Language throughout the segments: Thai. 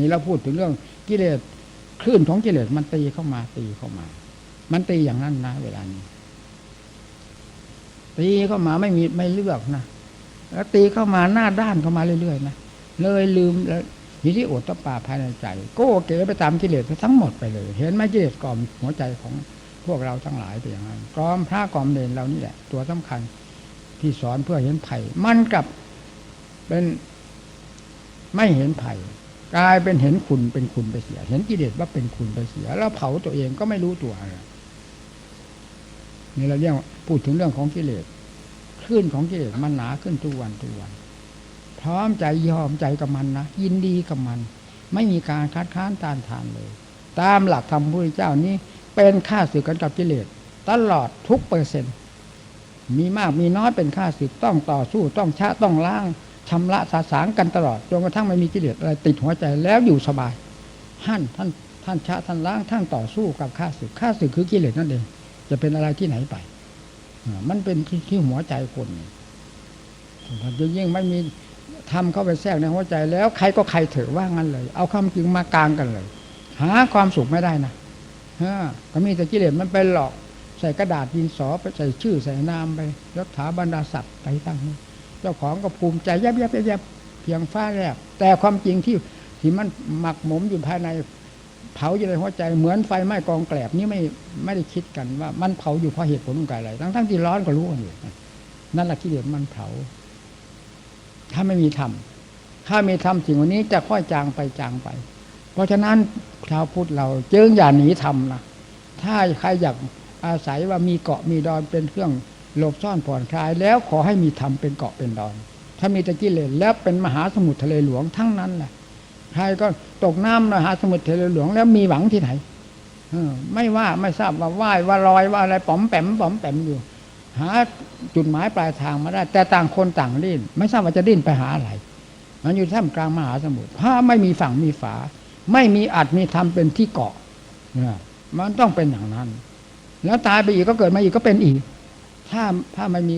นี่เราพูดถึงเรื่องกิเลสคลื่นของกิเลสมันตีเข้ามาตีเข้ามา มันตีอย่างนั้นนะ เวลานี้ตีเข้ามาไม่มีไม่เลือกนะแล้วตีเข้ามาหน้าด้านเข้ามาเรื่อยๆนะเลยลืมแล้วหิริโอตตปาภายในใจโก้เก๋ไปตามกิเลสทั้งหมดไปเลย เห็นไหมกิเลสกล่อมหัวใจของพวกเราทั้งหลายไปอย่างนั้นกล่อมพระกล่อมเนรเรานี่แหละ ตัวสำคัญที่สอนเพื่อเห็นไผ่มันกับเป็นไม่เห็นไผ่ กลายเป็นเห็นคุณเป็นคุณไปเสีย เห็นกิเลสว่าเป็นคุณไปเสีย แล้วเผาตัวเองก็ไม่รู้ตัวอะไรนี่เราเรียกว่าพูดถึงเรื่องของกิเลสคลื่นของกิเลสมันหนาขึ้นทุกวันทุกวันพร้อมใจยอมใจกับมันนะยินดีกับมัน ไม่มีการคัดค้านต้านทานเลย ตามหลักธรรมพระพุทธเจ้านี้ เป็นค่าสึกกันกับกิเลสตลอดทุกเปอร์เซ็นต์มีมากมีน้อยเป็นค่าศึกต้องต่อสู้ต้องชะต้องล้าง ชำระสาสางกันตลอดจนกระทั่งไม่มีกิเลสอะไรติดหัวใจแล้วอยู่สบายท่านท่านท่านชะท่านล้างท่านต่อสู้กับข้าศึกข้าศึกคือกิเลสนั่นเองจะเป็นอะไรที่ไหนไปมันเป็นที่ที่หัวใจคนยิ่งไม่มีทำเข้าไปแทรกในหัวใจแล้วใครก็ใครเถอะว่างั้นเลย เอาคำจริงมากลางกันเลย หาความสุขไม่ได้นะฮะก็มีแต่กิเลสมันไปหลอก ใส่กระดาษดินสอไปใส่ชื่อใส่นามไปยศถาบรรดาศักดิ์ไปตั้งนี้ เจ้าของก็ภูมิใจแยบแยบแยบแยบเพียงฟ้าแลบแต่ความจริงที่ที่มันหมักหมมอยู่ภายในเผาอยู่ในหัวใจเหมือนไฟไหม้กองแกลบนี่ไม่ไม่ได้คิดกันว่ามันเผาอยู่เพราะเหตุผลของอะไรทั้งทั้งที่ร้อนก็รู้กันอยู่นั่นแหละที่เดียมันเผา ถ้าไม่มีธรรมถ้ามีธรรมสิ่งวันนี้จะค่อยจางไปจางไป เพราะฉะนั้นชาวพุทธเราจึงอย่าหนีธรรมนะถ้าใครอยากอาศัยว่ามีเกาะมีดอนเป็นเครื่อง หลบซ่อนผ่อนคลาย แล้วขอให้มีธรรมเป็นเกาะเป็นดอน ถ้ามีตะกิเลสแล้วเป็นมหาสมุทรทะเลหลวงทั้งนั้นแหละใครก็ตกน้ำมหาสมุทรทะเลหลวงแล้วมีหวังที่ไหนเออไม่ว่าไม่ทราบว่าว่ายว่าลอยว่าอะไรป๋อมแปมป๋อมแปมอยู่ หาจุดหมายปลายทางมาได้ แต่ต่างคนต่างดิ้นไม่ทราบว่าจะดิ้นไปหาอะไรมันอยู่ท่ามกลางมหาสมุทรถ้าไม่มีฝั่งมีฝา ไม่มีอัดมีทำเป็นที่เกาะเนี่ยมันต้องเป็นอย่างนั้น แล้วตายไปอีกก็เกิดมาอีกก็เป็นอีก ถ้าถ้าไม่มี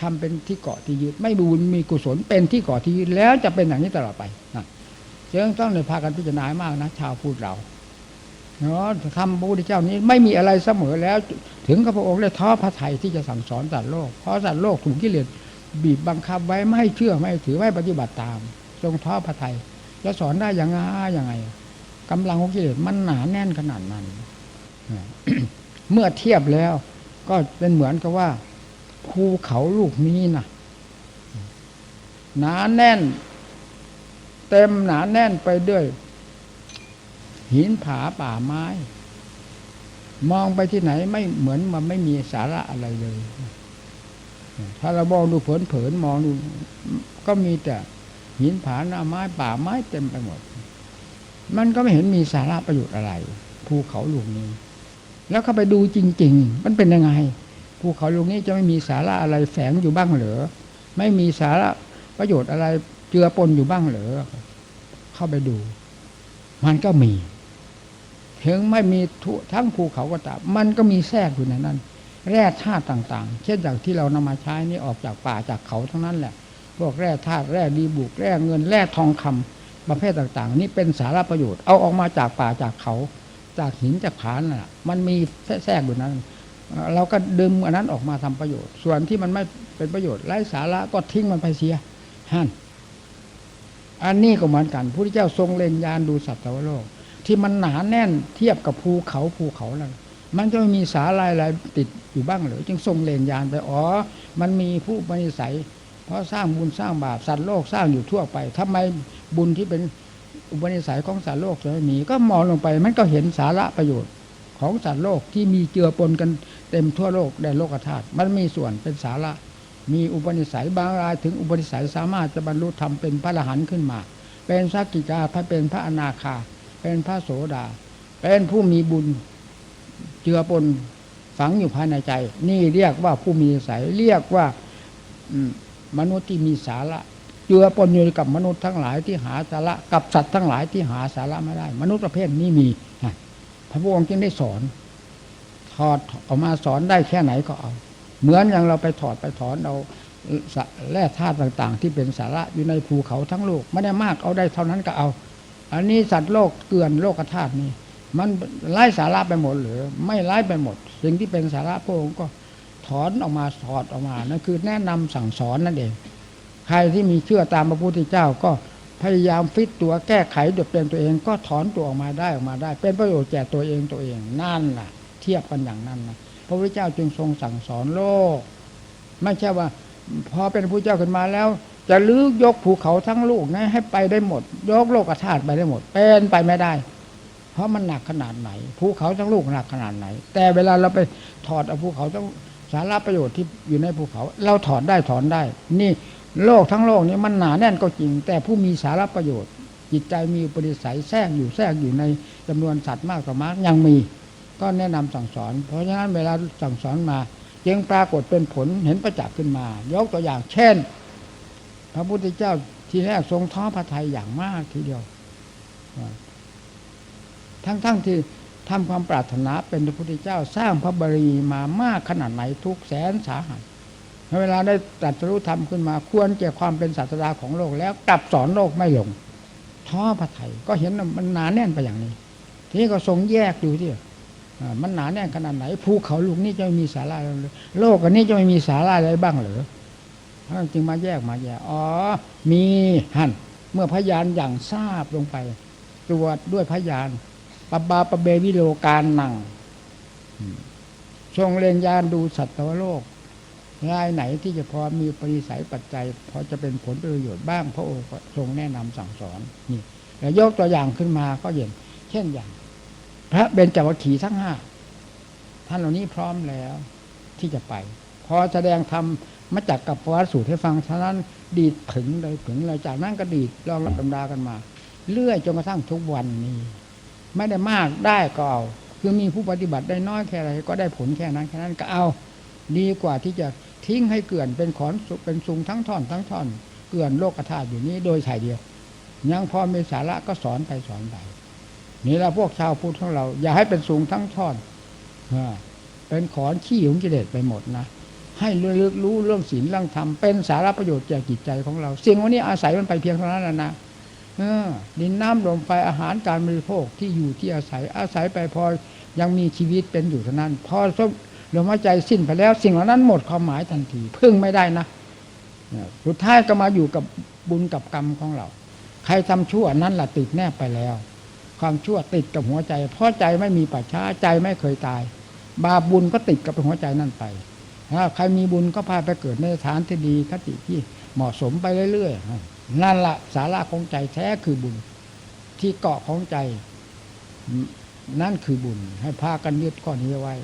ทำเป็นที่เกาะที่ยึด ไม่บุญมีกุศลเป็นที่เกาะที่ยึดแล้วจะเป็นอย่างนี้ตลอดไปนะจึงต้องเลยพากันพิจารณามากนะ ชาวพูดเราเนาะคำพระพุทธเจ้านี้ไม่มีอะไรเสมอแล้ว ถึงกับพระองค์ได้ท้อพระทัยที่จะสั่งสอนสัตว์โลก เพราะสัตว์โลกถูกกิเลสบีบบังคับไว้ไม่ให้เชื่อไม่ถือไม่ปฏิบัติตาม ทรงท้อพระทัยแล้วสอนได้ยังไงยังไงกำลังของกิเลสมันหนาแน่นขนาดนั้นเมื่อเทียบแล้ว ก็เป็นเหมือนกับว่าภูเขาลูกนี้นะหนาแน่น เต็มหนาแน่นไปด้วย หินผาป่าไม้ มองไปที่ไหนไม่เหมือนมันไม่มีสาระอะไรเลย ถ้าเรามองดูเผินๆมองดู ก็มีแต่หินผาหน้าไม้ป่าไม้เต็มไปหมด มันก็ไม่เห็นมีสาระประโยชน์อะไรภูเขาลูกนี้ แล้วเข้าไปดูจริง ๆ มันเป็นยังไงภูเขาลูกนี้จะไม่มีสาระอะไรแฝงอยู่บ้างเหรอไม่มีสาระประโยชน์อะไรเจือปนอยู่บ้างเหรอเข้าไปดู มันก็มี ถึงไม่มีทุทั้งภูเขาก็ตามมันก็มีแทรกอยู่ในนั้น แร่ธาตุต่าง ๆ เช่นอย่างที่เรานำมาใช้นี่ออกจากป่าจากเขาทั้งนั้นแหละ พวกแร่ธาตุแร่ดีบุกแร่เงินแร่ทองคำประเภทต่าง ๆ นี่เป็นสาระประโยชน์เอาออกมาจากป่าจากเขา จากหินจากผาน่ะ มันมีแทรกอยู่นั้น เราก็ดึงอันนั้นออกมาทำประโยชน์ ส่วนที่มันไม่เป็นประโยชน์ไร้สาระก็ทิ้งมันไปเสียฮั่นอันนี้ก็เหมือนกันพระพุทธเจ้าทรงเล็งยานดูสัตว์โลก ที่มันหนาแน่นเทียบกับภูเขาภูเขานั้นมันจะไม่มีสาลายอะไรติดอยู่บ้างหรือจึงทรงเล็งยานไปอ๋อ มันมีผู้ปณิสัย เพราะสร้างบุญสร้างบาปสัตว์โลกสร้างอยู่ทั่วไปทำไมบุญที่เป็น อุปนิสัยของสัตว์โลกจะไม่มี ก็มองลงไปมันก็เห็นสาระประโยชน์ของสัตว์โลกที่มีเจือปนกันเต็มทั่วโลกแดนโลกธาตุมันมีส่วนเป็นสาระ มีอุปนิสัยบางรายถึงอุปนิสัยสามารถจะบรรลุธรรมเป็นพระอรหันต์ขึ้นมา เป็นสักกิกาพระเป็นพระอนาคา เป็นพระโสดา เป็นผู้มีบุญเจือปนฝังอยู่ภายในใจ นี่เรียกว่าผู้มีนิสัยเรียกว่ามนุษย์ที่มีสาระ เจือปนอยู่กับมนุษย์ทั้งหลายที่หาสาระกับสัตว์ทั้งหลายที่หาสาระไม่ได้ มนุษย์ประเภทนี้มีพระพุทธองค์จึงได้สอน ถอดออกมาสอนได้แค่ไหนก็เอา เหมือนอย่างเราไปถอดไปถอนเอาแร่ธาตุต่างๆ ที่เป็นสาระอยู่ในภูเขาทั้งโลกไม่ได้มากเอาได้เท่านั้นก็เอา อันนี้สัตว์โลกเกลื่อนโลกธาตุนี่มันไร้สาระไปหมดหรือไม่ไร้ไปหมด สิ่งที่เป็นสาระพระองค์ก็ถอนออกมาถอดออกมานั่นคือแนะนำสั่งสอนนั่นเอง รที่มีเชื่อตามพระพุทธเจ้าก็พยายามฟิตตัวแก้ไขโดยเป็นตัวเองก็ถอนตัวออกมาได้ออกมาได้ เป็นประโยชน์แก่ตัวเองตัวเองนั่นล่ะ เทียบกันอย่างนั้นนะพระพุทธเจ้าจึงทรงสั่งสอนโลก ไม่ใช่ว่า พอเป็นพระเจ้าขึ้นมาแล้ว จะลื้อยกภูเขาทั้งลูกนะให้ไปได้หมด ยกโลกธาตุไปได้หมด เป็นไปไม่ได้ เพราะมันหนักขนาดไหนภูเขาทั้งลูกหนักขนาดไหน แต่เวลาเราไปถอดเอาภูเขาทั้งสาระประโยชน์ที่อยู่ในภูเขา เราถอดได้ถอนได้ นี่ โลกทั้งโลกนี้มันหนาแน่นก็จริง แต่ผู้มีสาระประโยชน์ จิตใจมีอุปนิสัยแทรกอยู่แทรกอยู่ในจำนวนสัตว์มากต่อมากยังมี ก็แนะนำสั่งสอน เพราะฉะนั้นเวลาสั่งสอนมาจึงปรากฏเป็นผลเห็นประจักษ์ขึ้นมา ยกตัวอย่างเช่น พระพุทธเจ้าทีแรกทรงท้อพระทัยอย่างมากทีเดียว ทั้งๆทที่ทำความปรารถนาเป็นพระพุทธเจ้าสร้างพระบารมีมามากขนาดไหนทุกแสนสาหัส เวลาได้ตรัสรู้ธรรมขึ้นมา ควรแก่ความเป็นศาสดาของโลกแล้วกลับสอนโลกไม่ลงท้อพระไทยก็เห็นว่ามันหนาแน่นไปอย่างนี้ ทีนี้ก็ทรงแยกดูที่มันหนาแน่นขนาดไหนภูเขาลูกนี้จะไม่มีสาระอะไรเลยโลกอันนี้จะไม่มีสาระอะไรบ้างเหรือท่านจึงมาแยกมาแยกอ๋อ มีหันเมื่อพยานอย่างทราบลงไป ตรวจด้วยพยานปบาปเบวิโลการนังทรงเรียนยานดูสัตวโลก รายไหนที่จะพอมีปริสัยปัจจัยพอจะเป็นผลประโยชน์บ้างพระองค์ทรงแนะนำสั่งสอนนี่แล้วยกตัวอย่างขึ้นมาก็เห็นเช่นอย่าง พระเบญจวัคคีทั้งห้าท่านเหล่านี้พร้อมแล้วที่จะไป พอแสดงธรรมมาจากกับพระสูตรให้ฟังฉะนั้นดีดถึงเลยถึงเลยจากนั้นก็ดีดลองรับตำรากันมาเรื่อยจนกระทั่งทุกวันนี้ ไม่ได้มากได้ก็เอา คือมีผู้ปฏิบัติได้น้อยแค่ไหนก็ได้ผลแค่นั้นแค่นั้นก็เอา ดีกว่าที่จะ ทิ้งให้เกลื่อนเป็นขอนเป็นซุงทั้งท่อนทั้งท่อน เกลื่อนโลกธาตุอยู่นี้โดยถ่ายเดียว ยังพอมีสาระก็สอนไปสอนไปนี่เราพวกชาวพุทธของเรา อย่าให้เป็นสูงทั้งท่อนเป็นขอนขี้ของกิเลสไปหมดนะให้ลึกรู้เรื่องศีลเรื่องธรรมเป็นสาระประโยชน์แก่จิตใจของเราสิ่งวันนี้อาศัยมันไปเพียงเท่านั้นนะเออดินน้ำลมไฟอาหารการบริโภคที่อยู่ที่อาศัยอาศัยไปพอยังมีชีวิตเป็นอยู่เท่านั้น พอ ลมหายใจสิ้นไปแล้ว สิ่งเหล่านั้นหมดความหมายทันทีพึ่งไม่ได้นะสุดท้ายก็มาอยู่กับบุญกับกรรมของเรา ใครทำชั่วนั้นละติดแนบไปแล้ว ความชั่วติดกับหัวใจ เพราะใจไม่มีปัจฉาใจไม่เคยตาย บาบุญก็ติดกับหัวใจนั่นไปถ้าใครมีบุญก็พาไปเกิดในสถานที่ดีคติที่เหมาะสมไปเรื่อยๆนั่นละสาระของใจแท้คือบุญ ที่เกาะของใจ นั่นคือบุญ ให้พากันยึดข้อนี้ไว้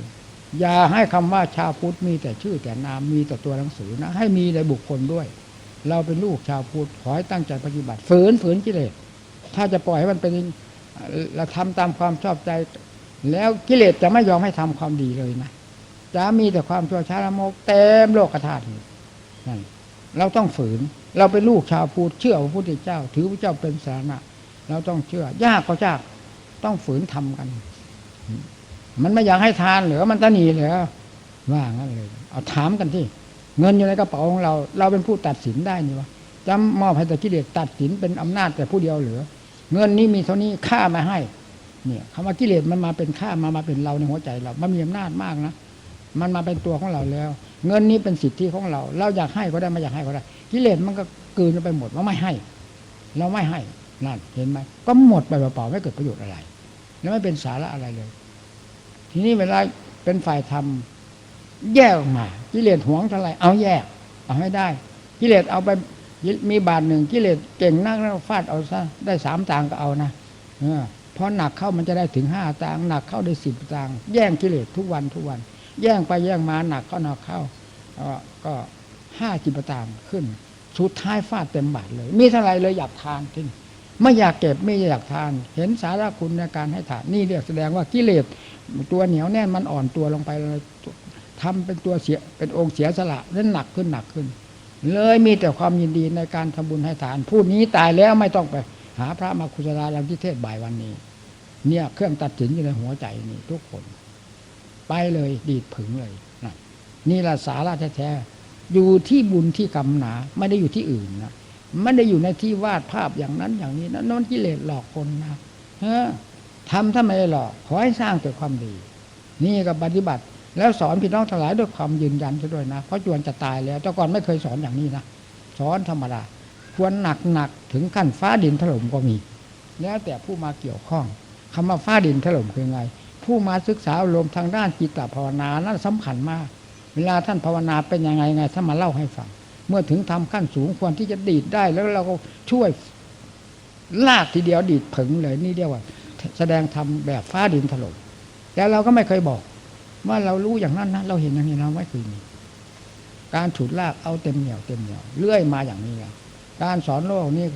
อย่าให้คำว่าชาวพุทธมีแต่ชื่อแต่นามมีแต่ตัวหนังสือนะ ให้มีในบุคคลด้วย เราเป็นลูกชาวพุทธขอให้ตั้งใจปฏิบัติฝืนฝืนกิเลสถ้าจะปล่อยให้มันเป็นเราทำตามความชอบใจ แล้วกิเลสจะไม่ยอมให้ทำความดีเลยนะจะมีแต่ความชั่วช้าละโมกเต็มโลกธาตุนี่นั่นเราต้องฝืน เราเป็นลูกชาวพุทธเชื่อพระพุทธเจ้า ถือพระเจ้าเป็นสาระเราต้องเชื่อ ยากก็ยากต้องฝืนทำกัน มันไม่อยากให้ทานเหรือมันตะหนีเหรือว่างั้นเลย เอาถามกันที่ เงินอยู่ในกระเป๋าของเรา เราเป็นผู้ตัดสินได้นี่วะจะมอบให้แต่กิเลสตัดสินเป็นอำนาจแต่ผู้เดียวเหรือ เงินนี้มีเท่านี้ค่ามาให้ เนี่ยคำว่ากิเลสมันมาเป็นค่ามามาเป็นเราในหัวใจเรา มันมีอำนาจมากนะมันมาเป็นตัวของเราแล้ว เงินนี้เป็นสิทธิของเรา เราอยากให้ก็ได้ไม่อยากให้ก็ได้ กิเลสมันก็กืนไปหมดว่าไม่ให้ เราไม่ให้นั่นเห็นไหมก็หมดไปเปล่าๆไม่เกิดประโยชน์อะไร แล้วไม่เป็นสาระอะไรเลย นี้เวลาเป็นฝ่ายทำแยกออกมากิเลสหวงเท่าไรเอาแยก เอาให้ได้ กิเลสเอาไปมีบาทหนึ่งกิเลสเก่งนักแล้วฟาดเอาซะได้สามตางก็เอานะเออพอหนักเข้ามันจะได้ถึงห้าตางหนักเข้าได้สิบตาง แย่งกิเลสทุกวันทุกวัน แย่งไปแย่งมาหนักก็หนักเข้าก็ห้าจิบตางขึ้นสุดท้ายฟาดเต็มบาทเลย มีเท่าไรเลยอยากทานทิ้งไม่อยากเก็บไม่อยากทาน เห็นสาระคุณในการให้ทานนี่เรียกแสดงว่ากิเลส ตัวเหนียวแน่นมันอ่อนตัวลงไปเลยทำเป็นตัวเสียเป็นองค์เสียสละนั้นหนักขึ้นหนักขึ้น เลยมีแต่ความยินดีในการทำบุญให้ทาน ผู้นี้ตายแล้วไม่ต้องไป หาพระมาคุศลาลังที่เทศบ่ายวันนี้ เนี่ยเครื่องตัดสินอยู่ในหัวใจนี่ทุกคน ไปเลยดีดผึงเลยนะนี่ละสาระแท้ๆอยู่ที่บุญที่กรรมหนา ไม่ได้อยู่ที่อื่นนะไม่ได้อยู่ในที่วาดภาพอย่างนั้นอย่างนี้นะนั่นกิเลสหลอกคนนะเออ ทำถ้าไม่หลอกขอให้สร้างแต่ความดี นี่ก็ปฏิบัติ แล้วสอนพี่น้องทั้งหลายด้วยความยืนยันซะด้วยนะเพราะจวนจะตายแล้วแต่ก่อนไม่เคยสอนอย่างนี้นะสอนธรรมดาควรหนักหนักถึงขั้นฟ้าดินถล่มก็มี แล้วแต่ผู้มาเกี่ยวข้องคำว่าฟ้าดินถล่มคือไง ผู้มาศึกษาอารมณ์ทางด้านจิตภาวนานั้นสำคัญมาก เวลาท่านภาวนาเป็นยังไงไงท่านมาเล่าให้ฟังเมื่อถึงทำขั้นสูงควรที่จะดีดได้แล้วเราก็ช่วยลากทีเดียวดีดผึ่งเลยนี่เรียกว่า แสดงทำแบบฟ้าดินถล่มแต่เราก็ไม่เคยบอก ว่าเรารู้อย่างนั้นนะเราเห็นอย่างนี้นะไม่เคยมีการฉุดลากเอาเต็มเหนียวเต็มเหนียวเลื่อยมาอย่างนี้การสอนโลกนี่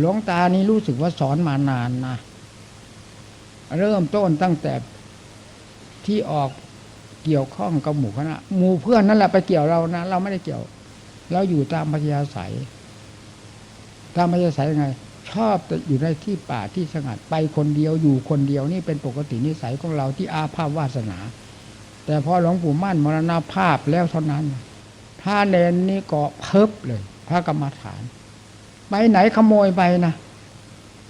หลวงตานี่รู้สึกว่าสอนมานานนะเริ่มต้นตั้งแต่ที่ออกเกี่ยวข้องกับหมู่คณะหมู่เพื่อนนั่นแหละไปเกี่ยวเรานะเราไม่ได้เกี่ยว เราอยู่ตามปัญญาสายตามปัญญาสายยังไง ชอบอยู่ในที่ป่าที่สงัดไปคนเดียวอยู่คนเดียวนี่เป็นปกตินิสัยของเราที่อาภาพวาสนา แต่พอหลวงปู่มั่นมรณภาพแล้วเท่านั้นพระเนนนี่ก็เพิบเลย พระกรรมฐาน ไปไหนขโมยไปนะ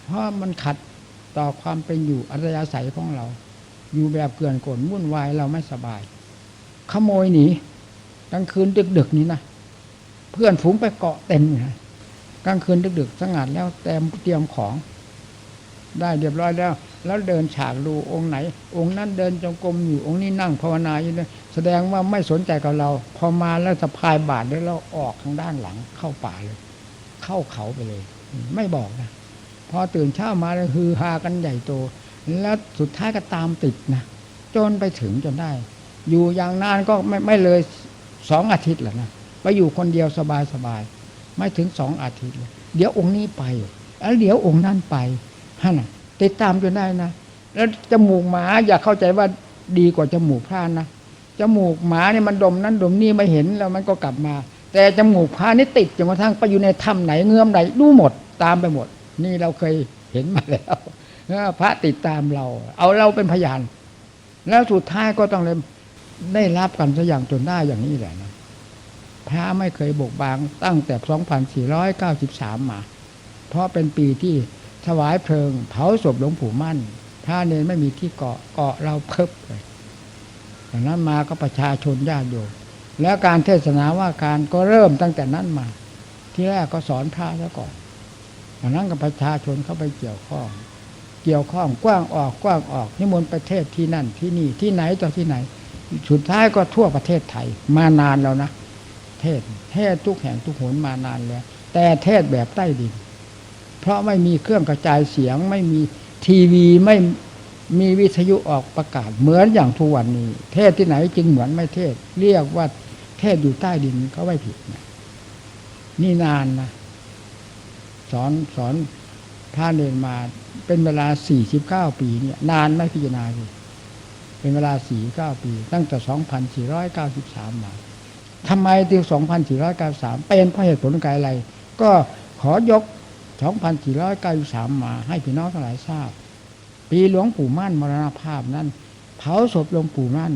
เพราะมันขัดต่อความเป็นอยู่อัธยาศัยของเรา อยู่แบบเกลื่อนกลนวุ่นวายเราไม่สบาย ขโมยหนีกลางคืนดึกๆนี้นะเพื่อนฝูงไปเกาะเต็มเลยน กลางคืนดึกๆสงัดแล้วเต็มเตรียมของ ได้เรียบร้อยแล้ว แล้วเดินฉากดูองค์ไหน องค์นั้นเดินจงกรมอยู่องค์นี้นั่งภาวนาอยู่เลยแสดงว่าไม่สนใจกับเรา พอมาแล้วสะพายบาทแล้วเราออกทางด้านหลังเข้าป่าเลย เข้าเขาไปเลย ไม่บอกนะพอตื่นเช้ามาแล้วฮือฮากันใหญ่โต แล้วสุดท้ายก็ตามติดนะจนไปถึงจนได้ อยู่อย่างนานก็ไม่ไม่เลยสองอาทิตย์แหละนะไปอยู่คนเดียวสบายสบาย ไม่ถึงสองอาทิตย์ เดี๋ยวองค์นี้ไปแล้วเดี๋ยวองค์นั้นไปฮะนะติดตามจนได้นะ แล้วจมูกหมาอย่าเข้าใจว่าดีกว่าจมูกพระนะจมูกหมาเนี่ยมันดมนั้นดมนี่ไม่เห็นแล้วมันก็กลับมา แต่จมูกพระนี่ติดจนกระทั่งไปอยู่ในถ้ำไหนเงื่อมไหนรู้หมดตามไปหมด นี่เราเคยเห็นมาแล้วพระติดตามเรา เอาเราเป็นพยาน แล้วสุดท้ายก็ต้องเลยได้รับกันสัอย่างจนได้อย่างนี้แหละนะ พระไม่เคยบกบางตั้งแต่ 2493 มา เพราะเป็นปีที่ถวายเพลิง เผาศพหลวงปู่มั่นพระเนรไม่มีที่เกาะเกาะเราเพิบเลยจากนั้นมาก็ประชาชนญาติโยมแล้วการเทศนาว่าการก็เริ่มตั้งแต่นั้นมา ที่แรกก็สอนพระซะก่อนจากนั้นกับประชาชนเข้าไปเกี่ยวข้อง เกี่ยวข้องกว้างออกกว้างออกนิมนต์ประเทศที่นั่นที่นี่ที่ไหนต่อที่ไหน สุดท้ายก็ทั่วประเทศไทยมานานแล้วนะ เทศ เทศทุกแห่งทุกหนมานานแล้ว แต่เทศแบบใต้ดิน เพราะไม่มีเครื่องกระจายเสียงไม่มีทีวีไม่มีวิทยุออกประกาศเหมือนอย่างทุกวันนี้ เทศที่ไหนจึงเหมือนไม่เทศ เรียกว่าเทศอยู่ใต้ดินก็ไม่ผิดนะนี่นานนะสอนสอนพระเนรมาเป็นเวลาสี่สิบเก้าปีเนี่ย นานไม่พิจารณาสิเป็นเวลาสี่เก้าปี ตั้งแต่สองพันสี่ร้อยเก้าสิบสามมา ทำไมถึงสองพันสี่ร้อยเก้าสามเป็นเพราะเหตุผลกายอะไร ก็ขอยกสองพันสี่ร้อยเก้าสามมาให้พี่น้องทั้งหลายทราบ ปีหลวงปู่มั่นมรณภาพนั้น เผาศพหลวงปู่มั่น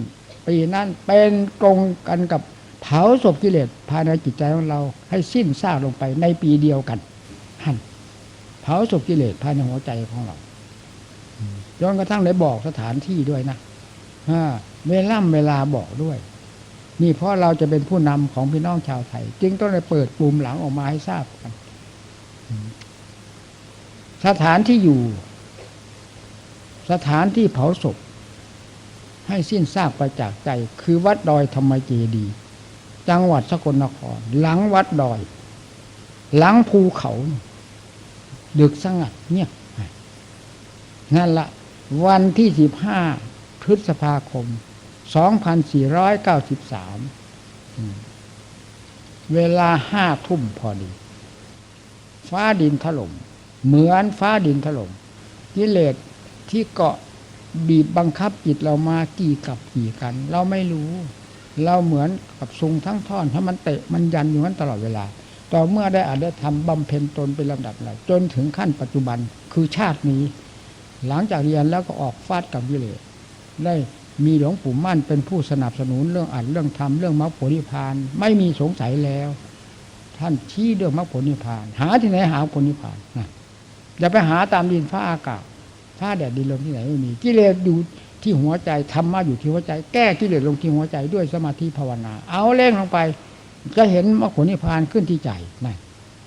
ปีนั้นเป็นตรงกันกับเผาศพกิเลสภายในจิตใจของเราให้สิ้นซากลงไปในปีเดียวกันหันเผาศพกิเลสภายในหัวใจของเราจนกระทั่งได้บอกสถานที่ด้วยนะเวล่ำเวลาบอกด้วย นี่เพราะเราจะเป็นผู้นำของพี่น้องชาวไทย จึงต้องได้เปิดปุ่มหลังออกมาให้ทราบกันสถานที่อยู่ สถานที่เผาศพ ให้สิ้นซากไปจากใจ คือวัดดอยธรรมเจดี จังหวัดสกลนคร หลังวัดดอย หลังภูเขาดึกสงัดเงียบนั่นละวันที่สิบห้าพฤษภาคม สองพันสี่ร้อยเก้าสิบสามเวลาห้าทุ่มพอดี ฟ้าดินถล่มเหมือนฟ้าดินถล่มกิเลสที่เกาะบีบบังคับจิตเรามากี่กับกี่กัน เราไม่รู้ เราเหมือนกับทรงทั้งท่อนถ้ามันเตะมันยันอยู่นั้นตลอดเวลา ต่อเมื่อได้อาจได้ทำบำเพ็ญตนเป็นลำดับแล้วจนถึงขั้นปัจจุบันคือชาตินี้ หลังจากเรียนแล้วก็ออกฟาดกับวิเลศได้ มีหลวงปู่มั่นเป็นผู้สนับสนุนเรื่องอ่านเรื่องทำเรื่องมรรคผลนิพพานไม่มีสงสัยแล้ว ท่านชี้เรื่องมรรคผลนิพพาน หาที่ไหนหาผลนิพพานนะอย่าไปหาตามดินฟ้าอากาศฟ้าแดดดินลมที่ไหนไม่มีกิเลสอยู่ที่หัวใจธรรมะอยู่ที่หัวใจ แก้กิเลสลงที่หัวใจด้วยสมาธิภาวนา เอาเร่งลงไป จะเห็นมรรคผลนิพพานขึ้นที่ใจนั่น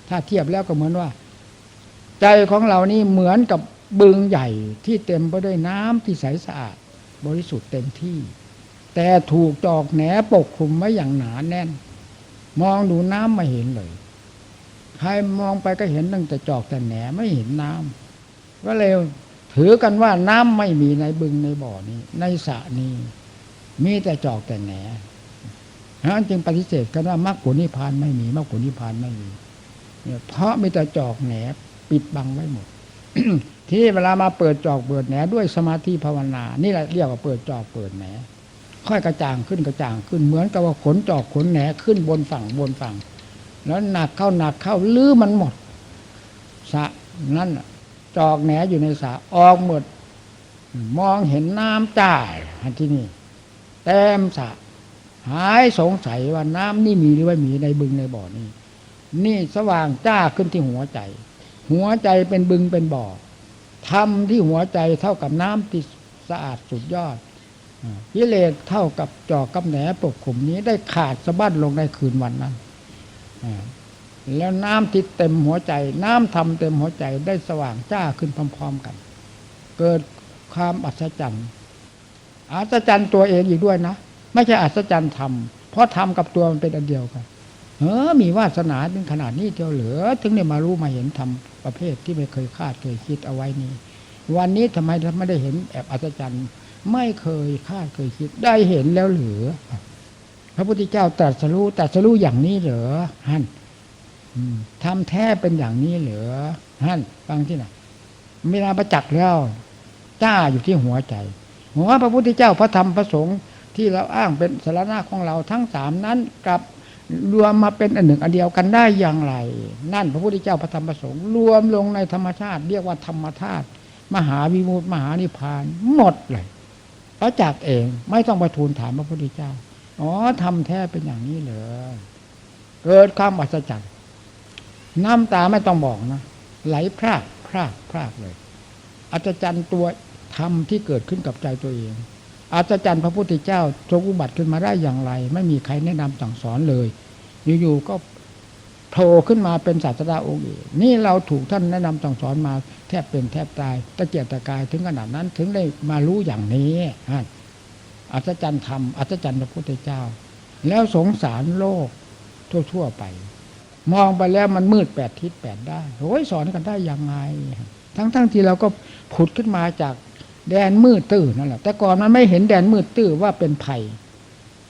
ถ้าเทียบแล้วก็เหมือนว่า ใจของเรานี่เหมือนกับบึงใหญ่ที่เต็มไปด้วยน้ำที่ใสสะอาด บริสุทธิ์เต็มที่ แต่ถูกจอกแหนปกคลุมไว้อย่างหนาแน่น มองดูน้ำไม่เห็นเลย ใครมองไปก็เห็นตั้งแต่จอกแต่แหนไม่เห็นน้ำก็เลยถือกันว่าน้ำไม่มีในบึงในบ่อนี้ ในสระนี้ มีแต่จอกแต่แหนนั้นจึงปฏิเสธกันว่ามรรคผลนิพพานไม่มีมรรคผลนิพพานไม่มี เนี่ยเพราะมีแต่จอกแหนปิดบังไว้หมด ที่เวลามาเปิดจอกเปิดแหนด้วยสมาธิภาวนา นี่แหละเรียกว่าเปิดจอกเปิดแหนค่อยกระจ่างขึ้นกระจ่างขึ้นเหมือนกับว่าขนจอกขนแหนขึ้นบนฝั่งบนฝั่ง แล้วหนักเข้าหนักเข้าลื้อมันหมดสะนั่นจอกแหนอยู่ในสะออกหมด มองเห็นน้ำจ่ายอันที่นี่เต็มสะหายสงสัยว่าน้ำนี่มีหรือไม่มีในบึงในบ่อนี้นี่สว่างจ้าขึ้นที่หัวใจ หัวใจเป็นบึงเป็นบ่อ ทำที่หัวใจเท่ากับน้ำที่สะอาดสุดยอดกิเลสเท่ากับจอกกับแหนปกขุมนี้ได้ขาดสะบั้นลงในคืนวันนั้นแล้วน้ำที่เต็มหัวใจ น้ำทำเต็มหัวใจได้สว่างจ้าขึ้นพร้อม ๆกัน เกิดความอัศจรรย์อัศจรรย์ตัวเองอีกด้วยนะ ไม่ใช่อัศจรรย์ธรรมเพราะธรรมกับตัวมันเป็นอันเดียวกัน เออมีวาสนาถึงขนาดนี้เดียวเหลือ ถึงได้มารู้มาเห็นธรรมประเภทที่ไม่เคยคาดเคยคิดเอาไว้นี้ วันนี้ทำไมไม่ได้เห็นแอบอัศจรรย์ ไม่เคยคาดเคยคิด ได้เห็นแล้วเหรือ พระพุทธเจ้าตรัสรู้ตรัสรู้อย่างนี้เหรอฮั่นทำแท้เป็นอย่างนี้เหรอฮั่นฟังที่ไหนเวลาประจักษ์แล้วจ้าอยู่ที่หัวใจหัวพระพุทธเจ้าพระธรรมพระสงฆ์ที่เราอ้างเป็นสารณะของเราทั้งสามนั้นกลับ รวมมาเป็นอันหนึ่งอันเดียวกันได้อย่างไร นั่นพระพุทธเจ้าพระธรรมพระสงฆ์รวมลงในธรรมชาติ เรียกว่าธรรมธาตุมหาวิมุตติมหานิพพาน หมดเลยประจักษ์เองไม่ต้องไปทูลถามพระพุทธเจ้าอ๋อทำแท้เป็นอย่างนี้เหรอเกิดความอัศจรรย์น้ำตาไม่ต้องบอกนะไหลพรากพรากพรากเลยอัศจรรย์ตัวธรรมที่เกิดขึ้นกับใจตัวเอง อัศจรรย์พระพุทธเจ้าทรงอุบัติขึ้นมาได้อย่างไร ไม่มีใครแนะนำสั่งสอนเลย อยู่ๆก็โผล่ขึ้นมาเป็นศาสดาองค์เอกนี่เราถูกท่านแนะนำสั่งสอนมาแทบเป็นแทบตาย ตะเกียกตะกายถึงขนาดนั้นถึงได้มารู้อย่างนี้อัศจรรย์ธรรมอัศจรรย์พระพุทธเจ้า แล้วสงสารโลกทั่วๆไป มองไปแล้วมันมืดแปดทิศแปดได้านโอ้ยสอนกันได้ยังไง ทั้งๆที่เราก็ผุดขึ้นมาจาก แดนมืดตื้อนั่นแหละแต่ก่อนมันไม่เห็นแดนมืดตื้อว่าเป็นภัย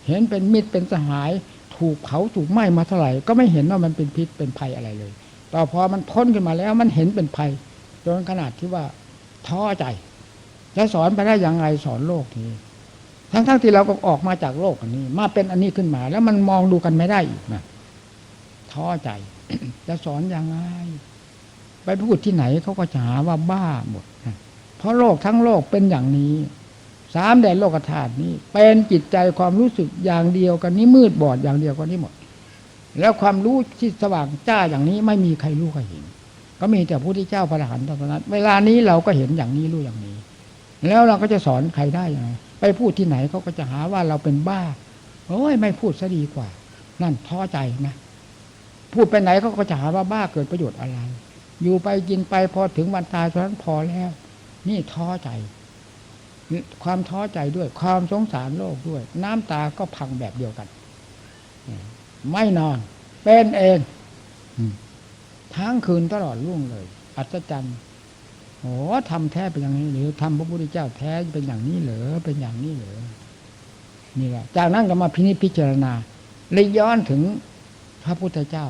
เห็นเป็นมิตรเป็นสหาย ถูกเผาถูกไหม้มาเท่าไหร่ก็ไม่เห็นว่ามันเป็นพิษเป็นภัยอะไรเลย ต่อพอมันพ้นขึ้นมาแล้วมันเห็นเป็นภัยจนขนาดที่ว่าท้อใจ จะสอนไปได้อย่างไรสอนโลกนี้ทั้งๆที่เราก็ออกมาจากโลกอันนี้ มาเป็นอันนี้ขึ้นมา แล้วมันมองดูกันไม่ได้อีกนะท้อใจ จะสอนยังไงไปพูดที่ไหนเขาก็จะหาว่าบ้าหมดนะ เพราะโลกทั้งโลกเป็นอย่างนี้ สามแดนโลกธาตุนี้ เป็นจิตใจความรู้สึกอย่างเดียวกันนี้มืดบอดอย่างเดียวกันนี้หมด แล้วความรู้ที่สว่างจ้าอย่างนี้ไม่มีใครรู้ใครเห็น ก็มีแต่พระพุทธเจ้าพระอรหันต์เท่านั้นเวลานี้เราก็เห็นอย่างนี้รู้อย่างนี้ แล้วเราก็จะสอนใครได้ยังไงไปพูดที่ไหนเขาก็จะหาว่าเราเป็นบ้าโอ้ยไม่พูดซะดีกว่า นั่นท้อใจนะพูดไปไหนเขาก็จะหาว่าบ้าเกิดประโยชน์อะไร อยู่ไปกินไปพอถึงวันตายเท่านั้นพอแล้ว นี่ท้อใจ ความท้อใจด้วย ความสงสารโลกด้วย น้ำตาก็พังแบบเดียวกัน ไม่นอน เป็นเองทั้งคืนตลอดรุ่งเลย อัศจรรย์โอ้ทำแท้เป็นอย่างนี้หรือทำพระพุทธเจ้าแท้เป็นอย่างนี้เหรอเป็นอย่างนี้เหรอนี่แหละจากนั้นก็มาพินิจพิจารณาเลยย้อนถึงพระพุทธเจ้า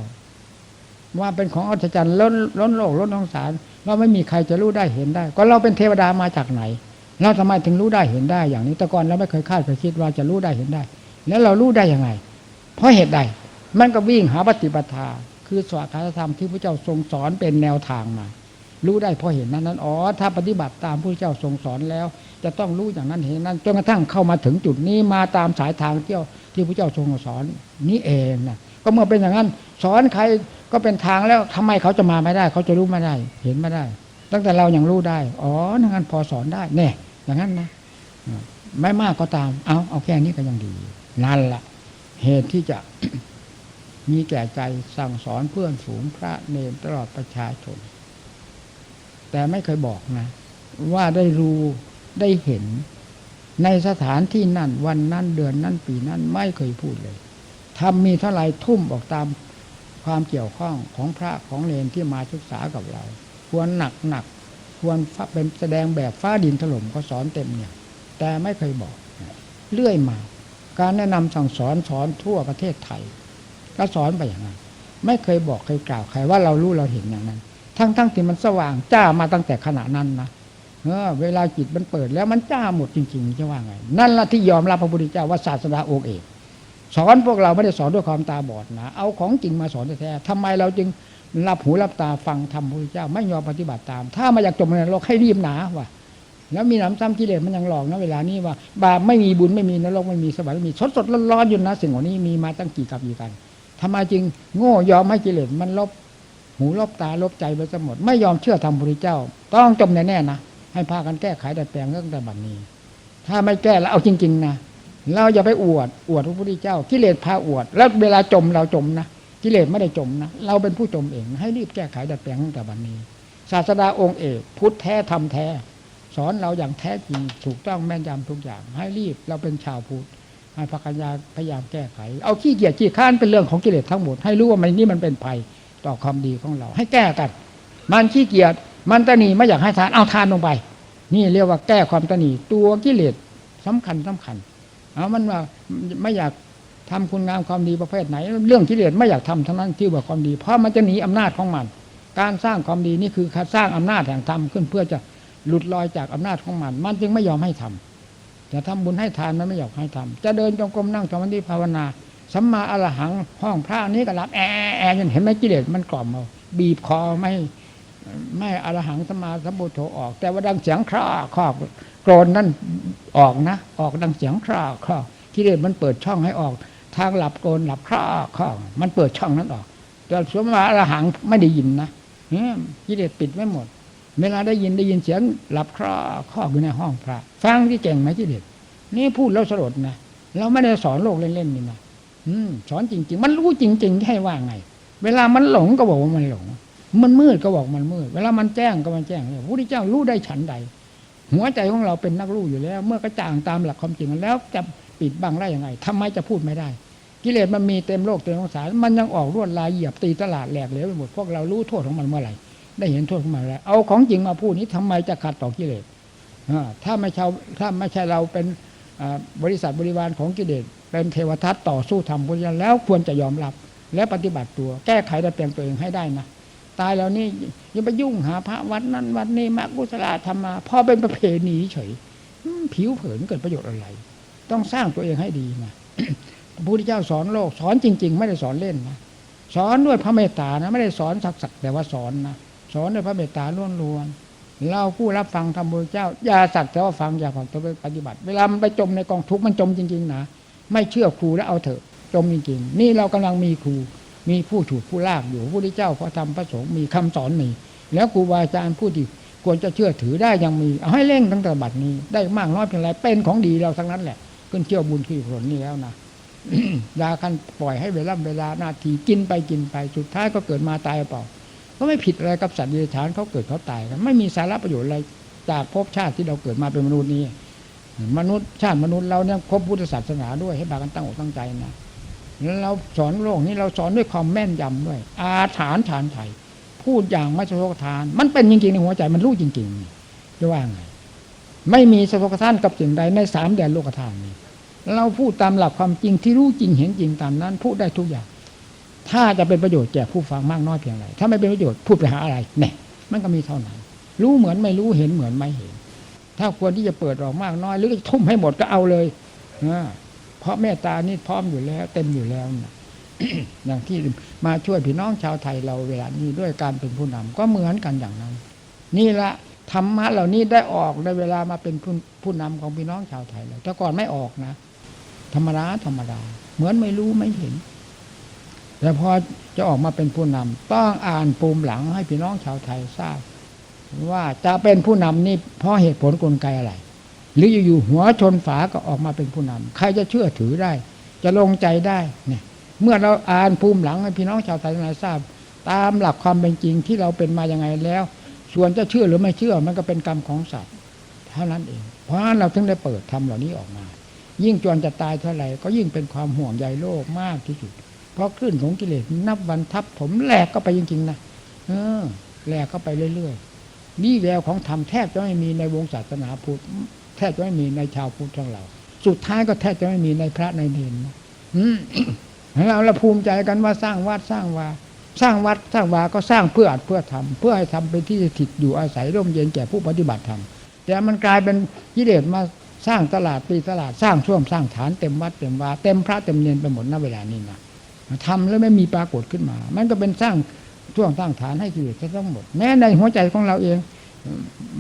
ว่าเป็นของอัศจรรย์ล้นล้นโลกล้นองสารเราไม่มีใครจะรู้ได้เห็นได้ ก็เราเป็นเทวดามาจากไหน เราทำไมถึงรู้ได้เห็นได้ อย่างนี้แต่ก่อนเราไม่เคยคาดเคยคิดว่าจะรู้ได้เห็นได้ แล้วเรารู้ได้ยังไง เพราะเหตุใดมันก็วิ่งหาปฏิปทา คือสวากาธรรมที่พระเจ้าทรงสอนเป็นแนวทางมา รู้ได้เพราะเห็นนั้นนั้นอ๋อถ้าปฏิบัติตามพระเจ้าทรงสอนแล้ว จะต้องรู้อย่างนั้นเห็นนั้นจนกระทั่งเข้ามาถึงจุดนี้มาตามสายทางเที่ยวที่พระเจ้าทรงสอนนี้เองนะก็เมื่อเป็นอย่างนั้น สอนใคร ก็เป็นทางแล้วทำไมเขาจะมาไม่ได้ เขาจะรู้ไม่ได้ เห็นไม่ได้ ตั้งแต่เรายังรู้ได้ อ๋องั้นพอสอนได้แน่อย่างนั้นนะไม่มากก็ตาม เอาเอาแค่นี้ก็ยังดี นั่นละเหตุที่จะมีแก่ใจสั่งสอนเพื่อนฝูงพระเนรตลอดประชาชน แต่ไม่เคยบอกนะ ว่าได้รู้ได้เห็น ในสถานที่นั่น วันนั้นเดือนนั้นปีนั้นไม่เคยพูดเลยทำมีเท่าไหร่ทุ่มออกตาม ความเกี่ยวข้องของพระของเลนที่มาศึกษากับเรา ควรหนักหนักควรเป็นแสดงแบบฟ้าดินถล่มก็สอนเต็มเนี่ย แต่ไม่เคยบอกเรื่อยมา การแนะนำสั่งสอนสอนทั่วประเทศไทย ก็สอนไปอย่างนั้น ไม่เคยบอกเคยกล่าวใครว่าเรารู้เราเห็นอย่างนั้น ทั้งทั้งที่มันสว่างจ้ามาตั้งแต่ขณะนั้นนะเออเวลาจิตมันเปิดแล้วมันจ้าหมดจริงๆจะว่าไง นั่นละที่ยอมรับพระพุทธเจ้าว่าศาสดาองค์เอก สอนพวกเราไม่ได้สอนด้วยความตาบอดนะเอาของจริงมาสอนแท้ๆทำไมเราจึงรับหูรับตาฟังธรรมพระพุทธเจ้า ไม่ยอมปฏิบัติตาม ถ้ามาอยากจมในนรกให้รีบหนาว่ะแล้วมีน้ำซ้ำกิเลสมันยังหลอกนะเวลานี้ว่าบาปไม่มีบุญไม่มีนรกไม่มีสวรรค์ไม่มีสดสดร้อนๆอยู่นะ สิ่งเหล่านี้มีมาตั้งกี่กับกี่กันทำไมจึงโง่ยอมให้กิเลสมันลบหูลบตาลบใจไปซะหมดไม่ยอมเชื่อธรรมพระพุทธเจ้า ต้องจมแน่ๆนะให้พากันแก้ไขดัดแปลงตั้งแต่บัดนี้ ถ้าไม่แก้แล้วเอาจริง ๆ นะ เราอย่าไปอวด อวดพระพุทธเจ้า กิเลสพาอวด แล้วเวลาจมเราจมนะกิเลสไม่ได้จมนะเราเป็นผู้จมเอง ให้รีบแก้ไขดัดแปลงตั้งแต่บัดนี้ ศาสดาองค์เอกพุทธแท้ทำแท้ สอนเราอย่างแท้จริงถูกต้องแม่นยำทุกอย่าง ให้รีบเราเป็นชาวพุทธให้พักญาพยายามแก้ไข เอาขี้เกียจขี้ข้านเป็นเรื่องของกิเลสทั้งหมดให้รู้ว่ามันนี่มันเป็นภัยต่อความดีของเรา ให้แก้กัน มันขี้เกียจมันตนีไม่อยากให้ทานเอาทานลงไป นี่เรียกว่าแก้ความตนีตัวกิเลสสำคัญสำคัญ เอามันว่าไม่อยากทำคุณงามความดีประเภทไหน เรื่องกิเลสไม่อยากทำทั้งนั้นที่ว่าความดี เพราะมันจะหนีอำนาจของมัน การสร้างความดีนี่คือการสร้างอำนาจแห่งธรรมขึ้นเพื่อจะหลุดลอยจากอำนาจของมัน มันจึงไม่ยอมให้ทำจะทำบุญให้ทานมันไม่อยากให้ทำจะเดินจงกรมนั่งสมาธิภาวนาสัมมาอรหังห้องพระนี้ก็รับแอแอจนเห็นไหมกิเลสมันกล่อมเอาบีบคอไม่ไม่อรหังสมมาสัมพุทโธออก แต่ว่าดังเสียงคร่าครอบ กรนนั่นออกนะ ออกดังเสียงคร่าครอบกิเลสมันเปิดช่องให้ออก ทางหลับโกรนหลับคร่าครอบมันเปิดช่องนั้นออกแต่สมมาอรหังไม่ได้ยินนะเนี่ยกิเลสปิดไว้หมด เวลาได้ยินได้ยินเสียงหลับคร่าครอบอยู่ในห้องพระฟังที่เก่งไหมกิเลสนี่พูดแล้วสลดนะเราไม่ได้สอนโลกเล่นๆนี่นะอืมสอนจริง ๆ มันรู้จริง ๆ ให้ว่าไง เวลามันหลงก็บอกว่ามันหลง มันมืดก็บอกมันมืด เวลามันแจ้งก็มันแจ้งเลยพระพุทธเจ้ารู้ได้ฉันใด หัวใจของเราเป็นนักรู้อยู่แล้ว เมื่อกระจ่างตามหลักความจริงแล้วจะปิดบังได้ยังไงทำไมจะพูดไม่ได้ กิเลสมันมีเต็มโลกเต็มสงสารมันยังออกรวดลายเหยียบตีตลาดแหลกเหลวไปหมดพวกเรารู้โทษของมันเมื่อไหร่ได้เห็นโทษของมันแล้ว เอาของจริงมาพูดนี้ทำไมจะขัดต่อกิเลสถ้าไม่ชาวถ้าไม่ใช่เราเป็นบริษัทบริวารของกิเลสเป็นเทวทัตต่อสู้ธรรมพุทธแล้วควรจะยอมรับ และปฏิบัติตัว แก้ไขดัดแปลงตัวเองให้ได้นะ ตายแล้วนี่ยังไปยุ่งหาพระวัดนั้นวัดนี้มากุศลธรรมมาพอเป็นประเพณีเฉยผิวเผินเกิดประโยชน์อะไร ต้องสร้างตัวเองให้ดีนะพระพุทธเจ้าสอนโลกสอนจริง ๆ ไม่ได้สอนเล่นนะสอนด้วยพระเมตตานะไม่ได้สอนสักสักแต่ว่าสอนนะสอนด้วยพระเมตตาล้วนๆเราผู้รับฟังธรรมพุทธเจ้าอย่าสักแต่ว่าฟังอย่าฟังแต่ไปปฏิบัติ เวลามันไปจมในกองทุกข์มันจมจริง ๆ นะไม่เชื่อครูแล้วเอาเถอะจมจริงๆนี่เรากำลังมีครู มีผู้ถูกผู้ลากอยู่พระพุทธเจ้าพระธรรมพระสงฆ์มีคำสอนมีแล้วครูบาอาจารย์ผู้ที่ควรจะเชื่อถือได้ยังมีเอาให้เร่งตั้งแต่บัดนี้ ได้มากน้อยเพียงไรเป็นของดีเราทั้งนั้นแหละขึ้นเชื่อบุญที่ผลนี่แล้วนะยาคันปล่อยให้เวลาเวลานาทีกินไปกินไปสุดท้ายก็เกิดมาตายเปล่า ก็ไม่ผิดอะไรกับสัตว์เดรัจฉานเขาเกิดเขาตายกันไม่มีสาระประโยชน์อะไรจากภพชาติที่เราเกิดมาเป็นมนุษย์นี้มนุษย์ชาติมนุษย์เราเนี่ยครบพุทธศาสนาด้วยให้บากันตั้งอกตั้งใจนะ เราสอนโลกนี้เราสอนด้วยความแม่นยำด้วย อาถานฐานไทยพูดอย่างไม่สะทกทาน มันเป็นจริงๆในหัวใจมันรู้จริงๆจะว่าไง ไม่มีสะทกทานกับสิ่งใดในสามแดนโลกธาตุนี้เราพูดตามหลักความจริงที่รู้จริงเห็นจริงตามนั้น พูดได้ทุกอย่าง ถ้าจะเป็นประโยชน์แก่ผู้ฟังมากน้อยเพียงไรถ้าไม่เป็นประโยชน์พูดไปหาอะไรเนี่ยมันก็มีเท่านั้น รู้เหมือนไม่รู้เห็นเหมือนไม่เห็น ถ้าควรที่จะเปิดออกมากน้อยหรือทุ่มให้หมดก็เอาเลยอ่า เพราะเมตตานี่พร้อมอยู่แล้ว เต็มอยู่แล้วนะอย่างที่มาช่วยพี่น้องชาวไทยเราเวลานี้ด้วยการเป็นผู้นำก็เหมือนกันอย่างนั้น นี่ละธรรมะเหล่านี้ได้ออกในเวลามาเป็นผู้ผู้นำของพี่น้องชาวไทยแล้วแต่ก่อนไม่ออกนะ ธรรมดาธรรมดา เหมือนไม่รู้ไม่เห็นแแต่พอจะออกมาเป็นผู้นำต้องอ่านปูมหลังให้พี่น้องชาวไทยทราบ ว่าจะเป็นผู้นำนี่เพราะเหตุผลกลไกอะไร หรืออยู่ๆหัวชนฝาก็ออกมาเป็นผู้นำใครจะเชื่อถือได้ จะลงใจได้เนี่ยเมื่อเราอ่านภูมิหลังให้พี่น้องชาวไทยทั้งหลาทราบ ตามหลักความเป็นจริงที่เราเป็นมายังไงแล้ว ส่วนจะเชื่อหรือไม่เชื่อมันก็เป็นกรรมของสัตว์เท่านั้นเอง เพราะฉะนั้นเราถึงได้เปิดทำเหล่านี้ออกมา ยิ่งจวนจะตายเท่าไหร่ก็ยิ่งเป็นความห่วงใยโลกมากที่สุด เพราะคลื่นของกิเลสนับวันทับผมแหลกก็ไปจริงๆนะเออแหลกเข้าไปเรื่อยๆนี่แววของธรรมแทบจะไม่มีในวงศาสนาพุทธ แทบจะไม่มีในชาวพุทธของเรา สุดท้ายก็แทบจะไม่มีในพระในเนรนะอืมเราเราภูมิใจกันว่าสร้างวัดสร้างวาสร้างวัดสร้างวาก็สร้างเพื่ออัดเพื่อทำเพื่อให้ทำเป็นที่ถิดอยู่อาศัยร่มเย็นแก่ผู้ปฏิบัติธรรมแต่มันกลายเป็นกิเลสมาสร้างตลาดตีตลาดสร้างช่วมสร้างฐานเต็มวัดเต็มวาเต็มพระเต็มเนรไปหมดณเวลานี้นะทำแล้วไม่มีปรากฏขึ้นมา มันก็เป็นสร้างช่วงสร้างฐานให้กิเลสทั้งหมด แม้ในหัวใจของเราเอง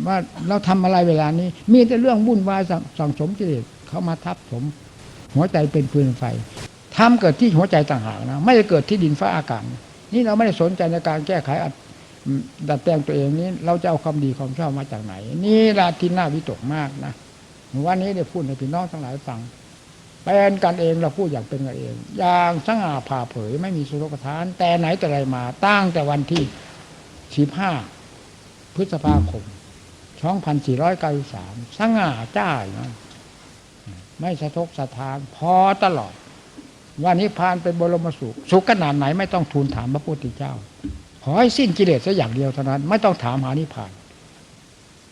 ว่าเราทำอะไรเวลานี้ มีแต่เรื่องวุ่นวายสั่งสั่งสมกิเลสเขามาทับถมหัวใจเป็นฟืนไฟทำเกิดที่หัวใจต่างหากนะไม่ได้เกิดที่ดินฟ้าอากาศนี่เราไม่ได้สนใจในการแก้ไขดัดแปลงตัวเองนี้ เราจะเอาความดีความชอบมาจากไหน นี่ละที่น่าวิตกมากนะวันนี้ได้พูดให้พี่น้องทั้งหลายฟังเป็นกันเองเราพูดอย่างเป็นกันเอง อย่างสง่าผ่าเผยไม่มีสุรกทาน แต่ไหนแต่ไรมาตั้งแต่วันที่สิบห้า พฤษภาคม2493สง่าจ้าอยู่นะไม่สะทกสะทานพอตลอดวันนี้พานเป็นบรมสุข สุขขนาดไหนไม่ต้องทูลถามพระพุทธเจ้า ขอให้สิ้นกิเลสสักอย่างเดียวเท่านั้น ไม่ต้องถามหานิพพาน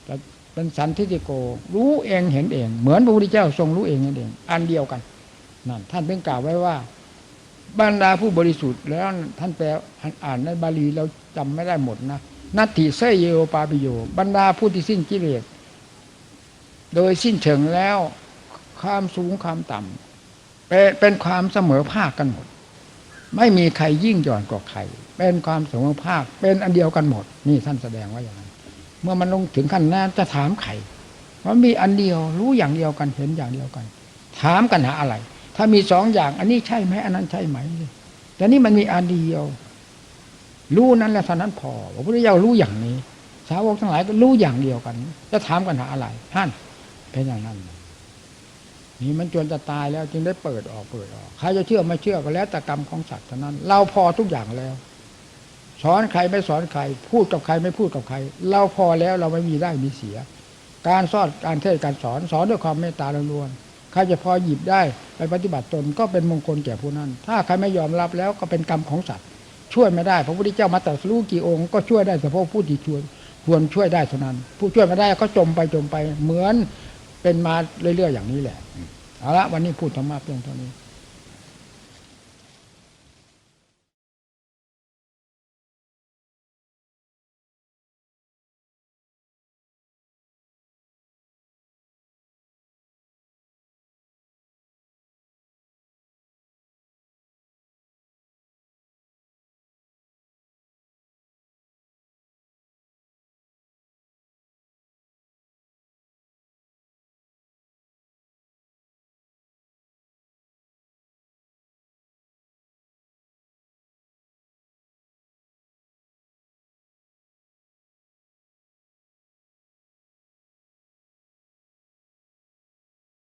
แต่เป็นสันทิฏฐิโก รู้เองเห็นเอง เหมือนพระพุทธเจ้าทรงรู้เองเห็นเอง อันเดียวกันนั่นท่านเพิ่งกล่าวไว้ว่าบรรดาผู้บริสุทธิ์แล้วท่านแปลอ่านในบาลีเราจำไม่ได้หมดนะ นัตถิเสยโยปาปิโยบรรดาผู้ที่สิ้นกิเลสโดยสิ้นเชิงแล้วความสูงความต่ำเป็นเป็นความเสมอภาคกันหมด ไม่มีใครยิ่งหย่อนกว่าใคร เป็นความเสมอภาคเป็นอันเดียวกันหมด นี่ท่านแสดงว่าอย่างนั้นเมื่อมันลงถึงขั้นนั้นจะถามใครว่ามีอันเดียวรู้อย่างเดียวกันเห็นอย่างเดียวกัน ถามกันหาอะไร ถ้ามีสองอย่าง อันนี้ใช่ไหมอันนั้นใช่ไหมแต่นี่มันมีอันเดียว รู้นั้นแหละเท่านั้นพอพระพุทธเจ้ารู้อย่างนี้ สาวกทั้งหลายก็รู้อย่างเดียวกัน จะถามกันหาอะไรท่านเป็นอย่างนั้น นี่มันจวนจะตายแล้วจึงได้เปิดออกเปิดออกใครจะเชื่อไม่เชื่อก็แล้วแต่กรรมของสัตว์เท่านั้น เราพอทุกอย่างแล้ว สอนใครไม่สอนใคร พูดกับใครไม่พูดกับใคร เราพอแล้วเราไม่มีได้มีเสีย การสอนการเทศการสอนสอนด้วยความเมตตาล้วนๆใครจะพอหยิบได้ไปปฏิบัติตนก็เป็นมงคลแก่ผู้นั้น ถ้าใครไม่ยอมรับแล้วก็เป็นกรรมของสัตว์ ช่วยไม่ได้ พระพุทธเจ้ามาตรัสรู้กี่องค์ก็ช่วยได้เฉพาะผู้ที่ช่วยควรช่วยได้เท่านั้น ผู้ช่วยไม่ได้ก็จมไปจมไปเหมือนเป็นมาเรื่อยๆอย่างนี้แหละเอาละวันนี้พูดธรรมะเพียงเท่านี้